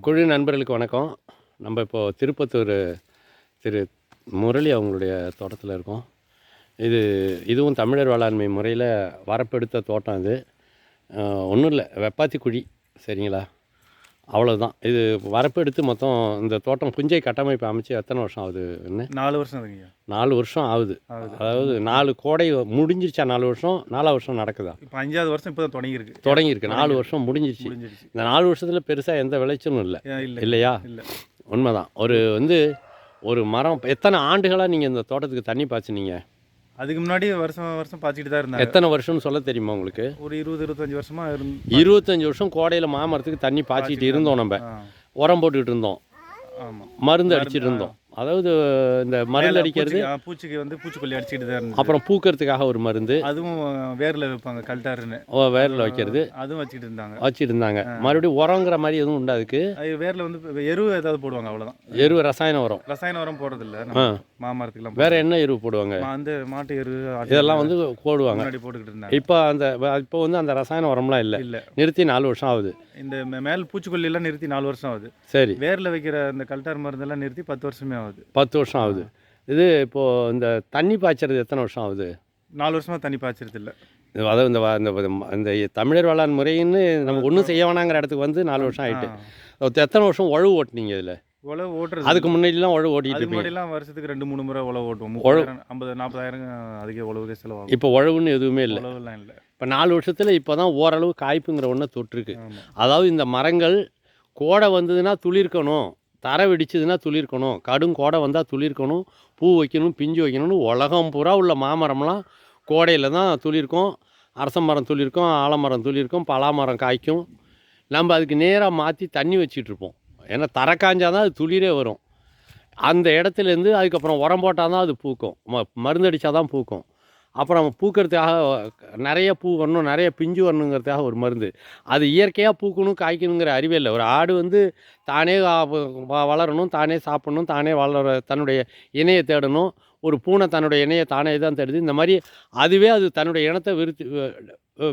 குழு நண்பர்களுக்கு வணக்கம். நம்ம இப்போது திருப்பத்தூர் திரு முரளி அவங்களுடைய தோட்டத்தில் இருக்கோம். இது இதுவும் தமிழர் வேளாண்மை முறையில் வரப்பெடுத்த தோட்டம் இது ஒன்றும் இல்லை. வெப்பாத்தி குழி. சரிங்களா? அவ்வளோதான் இது வரப்பு எடுத்து மொத்தம் இந்த தோட்டம் புஞ்சை கட்டமைப்பு அமைச்சு எத்தனை வருஷம் ஆகுது என்ன? நாலு வருஷம் நாலு வருஷம் ஆகுது. அதாவது நாலு கோடை முடிஞ்சிருச்சா நாலு வருஷம்? நாலாவது வருஷம் நடக்குதா? இப்போ அஞ்சாவது வருஷம் இப்போ தான் தொடங்கியிருக்கு. தொடங்கியிருக்கு. நாலு வருஷம் முடிஞ்சிருச்சு. இந்த நாலு வருஷத்தில் பெருசாக எந்த விளைச்சலும் இல்லை. இல்லையா? இல்லை. உண்மைதான். ஒரு வந்து ஒரு மரம் எத்தனை ஆண்டுகளாக நீங்கள் இந்த தோட்டத்துக்கு தண்ணி பாய்ச்சினீங்க? அதுக்கு முன்னாடி வருஷம் வருஷம் பாய்ச்சிட்டு தான் இருந்தாங்க எத்தனை வருஷம்னு சொல்ல தெரியுமா உங்களுக்கு? ஒரு இருபது இருபத்தஞ்சு வருஷமா இருந்து இருபத்தஞ்சி வருஷம் கோடையில் மாமரத்துக்கு தண்ணி பாய்ச்சிட்டு இருந்தோம் நம்ம. உரம் போட்டுக்கிட்டு இருந்தோம். மருந்து அடிச்சிட்டு இருந்தோம். அதாவது இந்த மருந்து அடிக்கிறது பூச்சிக்கு- வந்து பூச்சிக்கொல்லி அடிச்சுட்டு தான் அப்புறம் பூக்கிறதுக்காக ஒரு மருந்து அதுவும் வேரில் வைப்பாங்க கல்டாருன்னு. ஓ, வேரில் வைக்கிறது. அதுவும் வச்சுட்டு இருந்தாங்க. வச்சுட்டு இருந்தாங்க. மறுபடியும் உரங்கிற மாதிரி எதுவும் உண்டா அதுக்கு? அது வேரில் வந்து எரு ஏதாவது போடுவாங்க அவ்வளோதான் எரு ரசாயன உரம். ரசாயன உரம் போடுறதில்ல மாமரத்துக்குலாம் வேற என்ன எரு போடுவாங்க? அந்த மாட்டு எரு இதெல்லாம் வந்து போடுவாங்க. போட்டுக்கிட்டு இருந்தாங்க. இப்போ அந்த இப்போ வந்து அந்த ரசாயன உரம்லாம் இல்லை. இல்லை. நிறுத்தி நாலு வருஷம் ஆகுது. இந்த மேல் பூச்சிக்கொல்லி எல்லாம் நிறுத்தி நாலு வருஷம் ஆகுது. சரி. வேரில் வைக்கிற இந்த கல்டார் மருந்தெல்லாம் நிறுத்தி பத்து வருஷமே ஆகுது. பத்து வருஷம் ஆகுது. இது இப்போது இந்த தண்ணி பாய்ச்சறது எத்தனை வருஷம் ஆகுது? நாலு வருஷமா தண்ணி பாய்ச்சறது இல்ல அதாவது இந்த இந்த இந்த தமிழர் வேளாண் முறைன்னு நமக்கு ஒன்றும் செய்ய வேணாங்கிற இடத்துக்கு வந்து நாலு வருஷம் ஆயிட்டு. அது எத்தனை வருஷம் உழவு ஓட்டுனீங்க இதில்? உழவு ஓட்டுறது அதுக்கு முன்னாடிலாம் உழவு ஓட்டிட்டு முன்னாடிலாம் வருஷத்துக்கு ரெண்டு மூணு முறை உழவு ஓட்டுவோம். முப்பதாயிரம் ஐம்பது நாற்பதாயிரம் அதிக உழவுக்கு செலவாகும். இப்போ உழவுன்னு எதுவுமே இல்லை. உழவுலாம் இல்லை. இப்போ நாலு வருஷத்தில் இப்போ தான் ஓரளவு காய்ப்புங்கிற ஒன்று தொட்டிருக்கு அதாவது இந்த மரங்கள் கோடை வந்ததுன்னா துளிர்க்கணும். தரை வெடிச்சதுன்னா துளிர்க்கணும். கடும் கோடை வந்தால் துளிர்க்கணும். பூ வைக்கணும் பிஞ்சு வைக்கணும்னு உலகம் பூரா உள்ள மாமரம்லாம் கோடையில் தான் துளிர்க்கும். அரச மரம் துளிர்க்கும் ஆலமரம் துளிர்க்கும் பலாமரம் காய்க்கும். நம்ம அதுக்கு நேராக மாற்றி தண்ணி வச்சிட்டு இருப்போம். ஏன்னா தரை காஞ்சாதான் அது துளிரே வரும். அந்த இடத்துலேருந்து அதுக்கப்புறம் உரம் போட்டால் தான் அது பூக்கும். ம மருந்தடித்தா தான் பூக்கும். அப்புறம் பூக்கிறதுக்காக நிறைய பூ வரணும் நிறைய பிஞ்சு வரணுங்கிறதுக்காக ஒரு மருந்து. அது இயற்கையாக பூக்கணும் காய்க்கணுங்கிற அறிவே இல்லை. ஒரு ஆடு வந்து தானே வ- வளரணும் தானே சாப்பிடணும் தானே வளர தன்னுடைய இணையை தேடணும். ஒரு பூனை தன்னுடைய இணையை தானே தான் தேடுது. இந்த மாதிரி அதுவே அது தன்னுடைய இனத்தை விருத்து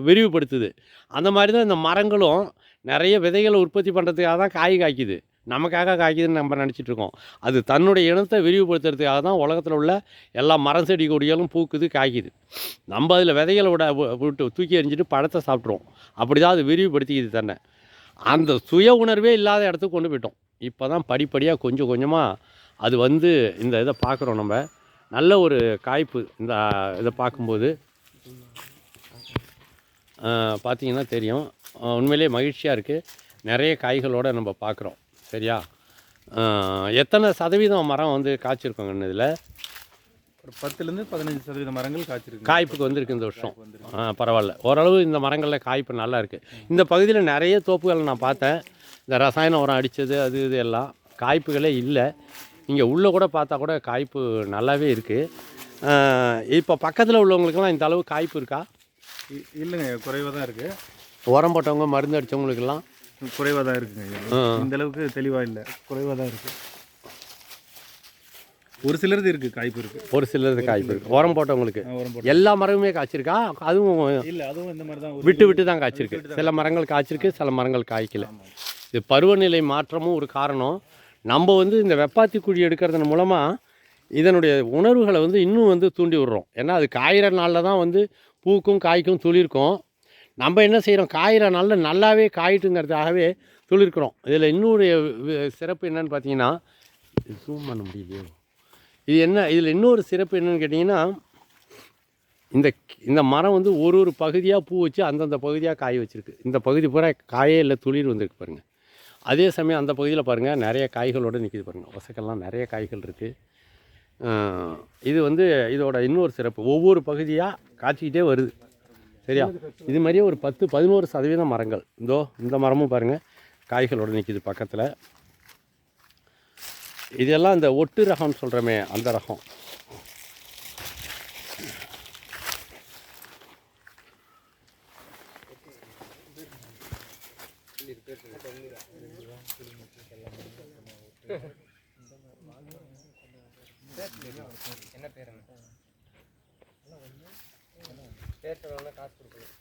விரிவுபடுத்துது. அந்த மாதிரி தான் இந்த மரங்களும் நிறைய விதைகளை உற்பத்தி பண்ணுறதுக்காக தான் காய் காய்க்குது. நமக்காக காய்க்குதுன்னு நம்ம நினச்சிட்டு இருக்கோம் அது தன்னுடைய இனத்தை விரிவுபடுத்துறதுக்காக தான் உலகத்தில் உள்ள எல்லா மரம் செடி கொடிகளும் பூக்குது காய்க்குது. நம்ம அதில் விதைகளை விட விட்டு தூக்கி எறிஞ்சிட்டு பழத்தை சாப்பிட்ருவோம். அப்படி தான் அது விரிவுபடுத்திக்குது தன்னை. அந்த சுய உணர்வே இல்லாத இடத்துக்கு கொண்டு போயிட்டோம். இப்போ தான் படிப்படியாக கொஞ்சம் கொஞ்சமாக அது வந்து இந்த இதை பார்க்குறோம் நம்ம. நல்ல ஒரு காய்ப்பு இந்த இதை பார்க்கும்போது. பார்த்திங்கன்னா தெரியும். உண்மையிலே உண்மையிலேயே மகிழ்ச்சியாக இருக்குது நிறைய காய்களோடு நம்ம பார்க்குறோம். சரியா? எத்தனை சதவீதம் மரம் வந்து காய்ச்சிருக்கோங்க இதில்? ஒரு பத்துலேருந்து பதினஞ்சு சதவீத மரங்கள் காய்ச்சிருக்கு காய்ப்புக்கு வந்திருக்கு இந்த வருஷம். ஆ பரவாயில்ல. ஓரளவு இந்த மரங்களில் காய்ப்பு நல்லா இருக்குது இந்த பகுதியில் நிறைய தோப்புகள் நான் பார்த்தேன். இந்த ரசாயன உரம் அடித்தது அது இது எல்லாம். காய்ப்புகளே இல்லை. இங்கே உள்ளே கூட பார்த்தா கூட காய்ப்பு நல்லாவே இருக்குது இப்போ பக்கத்தில் உள்ளவங்களுக்கெல்லாம் இந்த அளவு காய்ப்பு இருக்கா? இல்லைங்க குறைவாக தான் இருக்கு. உரம் போட்டவங்க மருந்து அடித்தவங்களுக்கெல்லாம் குறைவாக தான் இருக்குங்க. இந்த அளவுக்கு தெளிவாக இல்லை. குறைவாக தான் இருக்கு. ஒரு சிலரது இருக்கு காய்ப்பு இருக்கு. ஒரு சிலருக்கு காய்ப்பு இருக்குது உரம் போட்டவங்களுக்கு எல்லா மரமுமே காய்ச்சிருக்கா? அதுவும் இல்லை அதுவும் இந்த மாதிரி தான் விட்டு விட்டு தான் காய்ச்சிருக்கு. சில மரங்கள் காய்ச்சிருக்கு சில மரங்கள் காய்க்கல. இது பருவநிலை மாற்றமும் ஒரு காரணம். நம்ம வந்து இந்த வெப்பாத்தி குழி எடுக்கிறதன் மூலமாக இதனுடைய உணர்வுகளை வந்து இன்னும் வந்து தூண்டி விடுறோம். ஏன்னா அது காயிற நாளில் தான் வந்து பூக்கும் காய்க்கும் துளிர்க்கும். நம்ம என்ன செய்கிறோம் காயிற நல்ல நல்லாவே காயிட்டுங்கிறதுக்காகவே துளிர்க்கிறோம் இதில் இன்னொரு சிறப்பு என்னன்னு பார்த்தீங்கன்னா ஜூம் பண்ண முடியலையோ. இது என்ன இதில் இன்னொரு சிறப்பு என்னன்னு கேட்டிங்கன்னா இந்த இந்த மரம் வந்து ஒரு ஒரு பகுதியாக பூ வச்சு அந்தந்த பகுதியாக காய் வச்சிருக்கு. இந்த பகுதி பூரா காயே இல்லை துளிர் வந்திருக்கு பாருங்கள் அதே சமயம் அந்த பகுதியில் பாருங்கள் நிறைய காய்களோடு நிற்கிது பாருங்கள் ஒசக்கெல்லாம் நிறைய காய்கள் இருக்குது இது வந்து இதோட இன்னொரு சிறப்பு. ஒவ்வொரு பகுதியாக காய்ச்சிக்கிட்டே வருது. சரியா? இது மாதிரியே ஒரு பத்து பதினோரு சதவீதம் மரங்கள். இதோ இந்த மரமும் பாருங்கள் காய்களோடு நிற்கிது பக்கத்தில். இதெல்லாம் இந்த ஒட்டு ரகம்னு சொல்கிறோமே அந்த ரகம். என்ன பேர்? பேர்ட்ட காசு கொடுக்கணும்.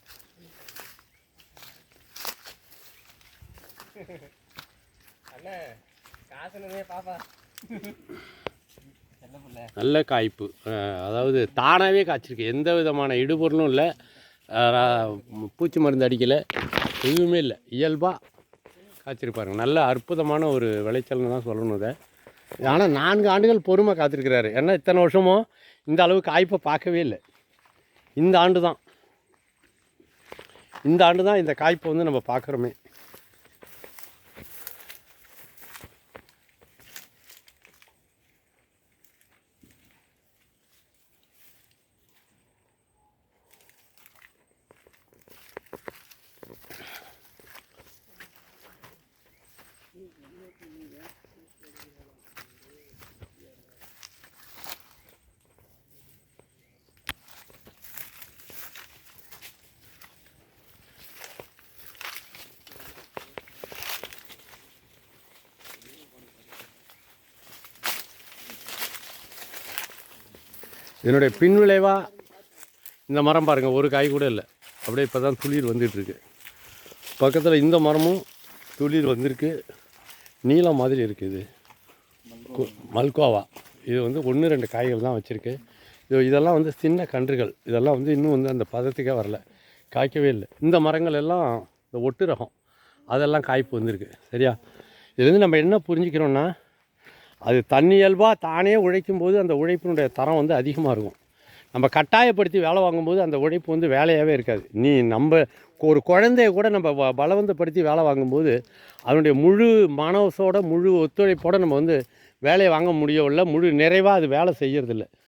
அண்ணா காசுன்னு பாப்பா. நல்ல காய்ப்பு. அதாவது தானாகவே காய்ச்சிருக்கு. எந்த விதமான இடுபொருளும் இல்லை. பூச்சி மருந்து அடிக்கலை. எதுவுமே இல்லை. இயல்பாக காய்ச்சிருப்பாருங்க நல்ல அற்புதமான ஒரு விளைச்சல்னு தான் சொல்லணும் இதை. ஆனால் நான்கு ஆண்டுகள் பொறுமை காத்திருக்கிறாரு. ஏன்னா இத்தனை வருஷமும் இந்த அளவு காய்ப்பை பார்க்கவே இல்லை. இந்த ஆண்டு தான் இந்த ஆண்டு தான் இந்த காய்ப்பை வந்து நம்ம பார்க்குறோமே. இதனுடைய பின்விளைவாக இந்த மரம் பாருங்கள் ஒரு காய் கூட இல்லை. அப்படியே இப்போ தான் துளிர் வந்துட்டுருக்கு. பக்கத்தில் இந்த மரமும் துளிர் வந்திருக்கு. நீலம் மாதிரி இருக்குது கு- மல்கோவா. இது வந்து ஒன்று ரெண்டு காய்கள் தான் வச்சுருக்கு. இது இதெல்லாம் வந்து சின்ன கன்றுகள். இதெல்லாம் வந்து இன்னும் வந்து அந்த பதத்துக்கே வரல. காய்க்கவே இல்லை. இந்த மரங்கள் எல்லாம் இந்த ஒட்டு ரகம். அதெல்லாம் காய்ப்பு வந்திருக்கு. சரியா? இதுலேருந்து நம்ம என்ன புரிஞ்சுக்கிறோன்னா அது தன்னியல்பாக தானே உழைக்கும் போது அந்த உழைப்பினுடைய தரம் வந்து அதிகமாக இருக்கும். நம்ம கட்டாயப்படுத்தி வேலை வாங்கும்போது அந்த உழைப்பு வந்து வேலையாகவே இருக்காது. நீ நம்ம ஒரு குழந்தைய கூட நம்ம பலவந்தப்படுத்தி வேலை வாங்கும்போது அதனுடைய முழு மனசோட முழு ஒத்துழைப்போடு நம்ம வந்து வேலையை வாங்க முடியவில்லை. முழு நிறைவாக அது வேலை செய்கிறதில்ல